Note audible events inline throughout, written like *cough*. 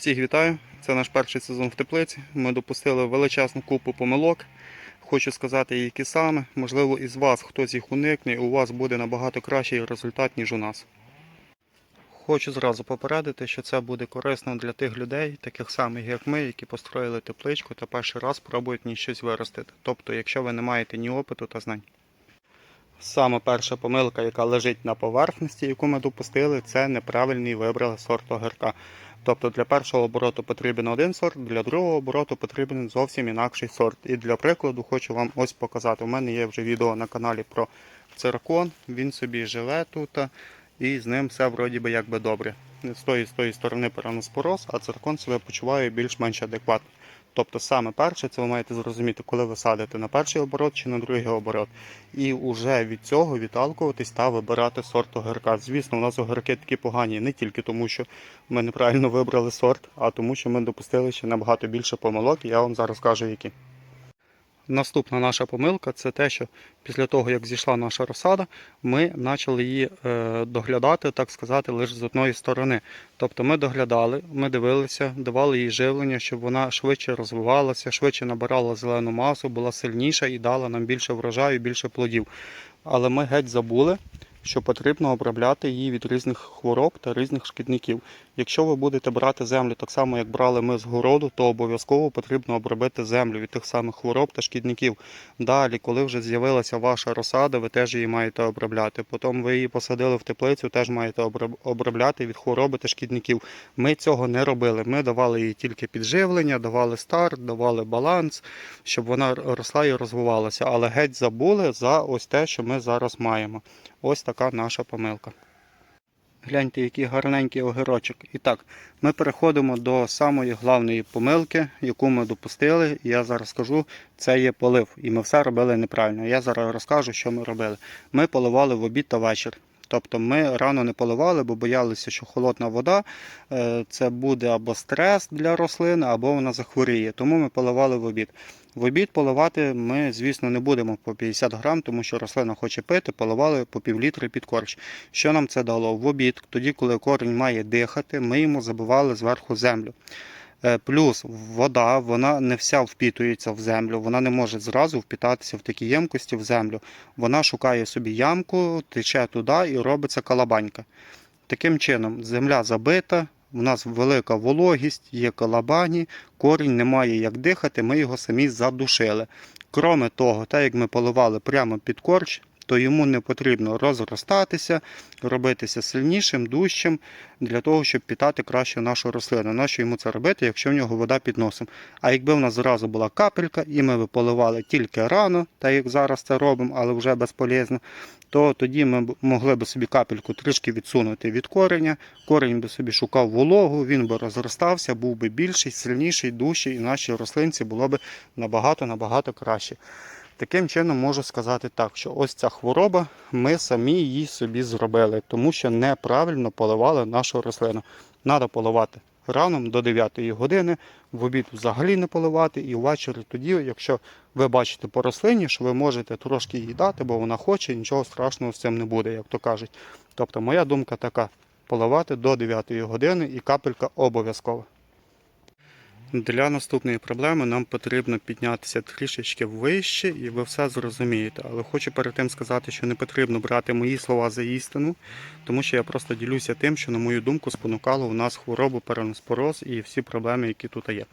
Всіх вітаю! Це наш перший сезон в теплиці. Ми допустили величезну купу помилок. Хочу сказати, які саме. Можливо, із вас хтось їх уникне, і у вас буде набагато кращий результат, ніж у нас. Хочу зразу попередити, що це буде корисно для тих людей, таких самих як ми, які построїли тепличку та перший раз пробують в щось виростити. Тобто, якщо ви не маєте ні опиту та знань. Саме перша помилка, яка лежить на поверхності, яку ми допустили, це неправильний вибрали сорт огірка. Тобто для першого обороту потрібен один сорт, для другого обороту потрібен зовсім інакший сорт. І для прикладу хочу вам ось показати. У мене є вже відео на каналі про циркон, він собі живе тут, і з ним все вроді би якби добре. З тої, з тої сторони переноспороз, а циркон себе почуває більш-менш адекватно. Тобто саме перше, це ви маєте зрозуміти, коли ви садите на перший оборот чи на другий оборот. І вже від цього відталкуватись та вибирати сорт огірка. Звісно, у нас огірки такі погані не тільки тому, що ми неправильно вибрали сорт, а тому, що ми допустили ще набагато більше помилок, і я вам зараз кажу які. Наступна наша помилка це те, що після того, як зійшла наша розсада, ми почали її е, доглядати, так сказати, лише з одної сторони. Тобто ми доглядали, ми дивилися, давали їй живлення, щоб вона швидше розвивалася, швидше набирала зелену масу, була сильніша і дала нам більше врожаю, більше плодів. Але ми геть забули, що потрібно обробляти її від різних хвороб та різних шкідників. Якщо ви будете брати землю так само, як брали ми з городу, то обов'язково потрібно обробити землю від тих самих хвороб та шкідників. Далі, коли вже з'явилася ваша розсада, ви теж її маєте обробляти. Потім ви її посадили в теплицю, теж маєте обробляти від хвороби та шкідників. Ми цього не робили. Ми давали їй тільки підживлення, давали старт, давали баланс, щоб вона росла і розвивалася. Але геть забули за ось те, що ми зараз маємо. Ось така наша помилка. Гляньте, який гарненький огірочок. І так, ми переходимо до самої головної помилки, яку ми допустили. Я зараз скажу, це є полив. І ми все робили неправильно. Я зараз розкажу, що ми робили. Ми поливали в обід та вечір. Тобто ми рано не поливали, бо боялися, що холодна вода е, це буде або стрес для рослин, або вона захворіє. Тому ми поливали в обід. В обід поливати ми, звісно, не будемо по 50 грам, тому що рослина хоче пити, поливали по півлітри під корч. Що нам це дало? В обід, тоді, коли корінь має дихати, ми йому забивали зверху землю. Е, Плюс вода, вона не вся впітується в землю, вона не може зразу впітатися в такі ємкості в землю. Вона шукає собі ямку, тече туди і робиться калабанька. Таким чином, земля забита, у нас велика вологість, є калабані, корінь не має як дихати, ми його самі задушили. Кроме того, так як ми поливали прямо під корч, то йому не потрібно розростатися, робитися сильнішим, дужчим, для того, щоб питати краще нашу рослину. Нащо йому це робити, якщо в нього вода під носом? А якби в нас зразу була капелька, і ми би поливали тільки рано, так як зараз це робимо, але вже безполезно, то тоді ми б могли б собі капельку трішки відсунути від кореня. Корінь би собі шукав вологу, він би розростався, був би більший, сильніший, дужчий, і нашій рослинці було б набагато-набагато краще. Таким чином можу сказати так, що ось ця хвороба, ми самі її собі зробили, тому що неправильно поливали нашу рослину. Треба поливати раном до 9 години, в обід взагалі не поливати, і ввечері тоді, якщо ви бачите по рослині, що ви можете трошки їй дати, бо вона хоче, нічого страшного з цим не буде, як то кажуть. Тобто моя думка така: поливати до 9 години і капелька обов'язкова. Для наступної проблеми нам потрібно піднятися трішечки вище, і ви все зрозумієте. Але хочу перед тим сказати, що не потрібно брати мої слова за істину, тому що я просто ділюся тим, що, на мою думку, спонукало у нас хворобу переноспороз і всі проблеми, які тут є.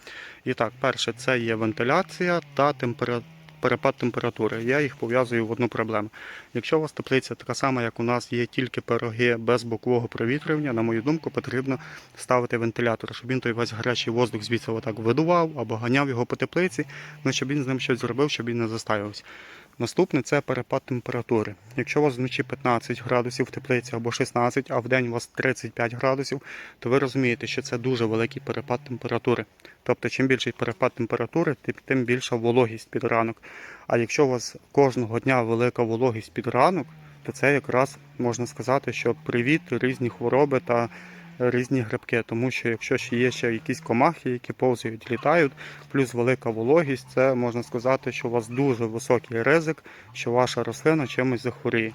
І так, перше, це є вентиляція та температура. Перепад температури. Я їх пов'язую в одну проблему. Якщо у вас теплиця така сама, як у нас є тільки пироги без бокового провітрювання, на мою думку, потрібно ставити вентилятор, щоб він той весь гарячий воздух звідси отак видував або ганяв його по теплиці, ну щоб він з ним щось зробив, щоб він не застаювався. Наступне це перепад температури. Якщо у вас вночі 15 градусів в теплиці або 16, а в день у вас 35 градусів, то ви розумієте, що це дуже великий перепад температури. Тобто, чим більший перепад температури, тим- більша вологість під ранок. А якщо у вас кожного дня велика вологість під ранок, то це якраз можна сказати, що привіт різні хвороби та різні грибки. Тому що якщо ще є ще якісь комахи, які повзають, літають, плюс велика вологість, це можна сказати, що у вас дуже високий ризик, що ваша рослина чимось захворіє.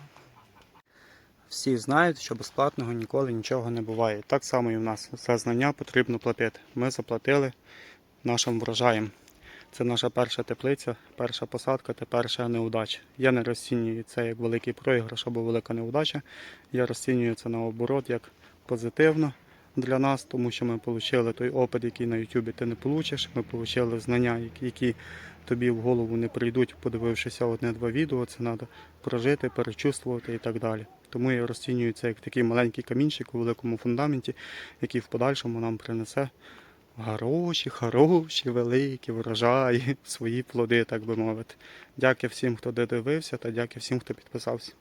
всі знають, що безплатного ніколи нічого не буває. Так само і в нас. За знання потрібно платити. Ми заплатили нашим врожаєм. Це наша перша теплиця, перша посадка та перша неудача. Я не розцінюю це як великий проіграш або велика неудача. Я розцінюю це наоборот як позитивно для нас, тому що ми отримали той опит, який на Ютубі ти не получиш. Ми отримали знання, які- тобі в голову не прийдуть, подивившися одне-два відео. Це треба прожити, перечувствувати і так далі. Тому я розцінюю це як такий маленький камінчик у великому фундаменті, який в подальшому нам принесе хороші, хороші, великі врожаї, *laughs* свої плоди, так би мовити. Дякую всім, хто додивився, та дякую всім, хто підписався.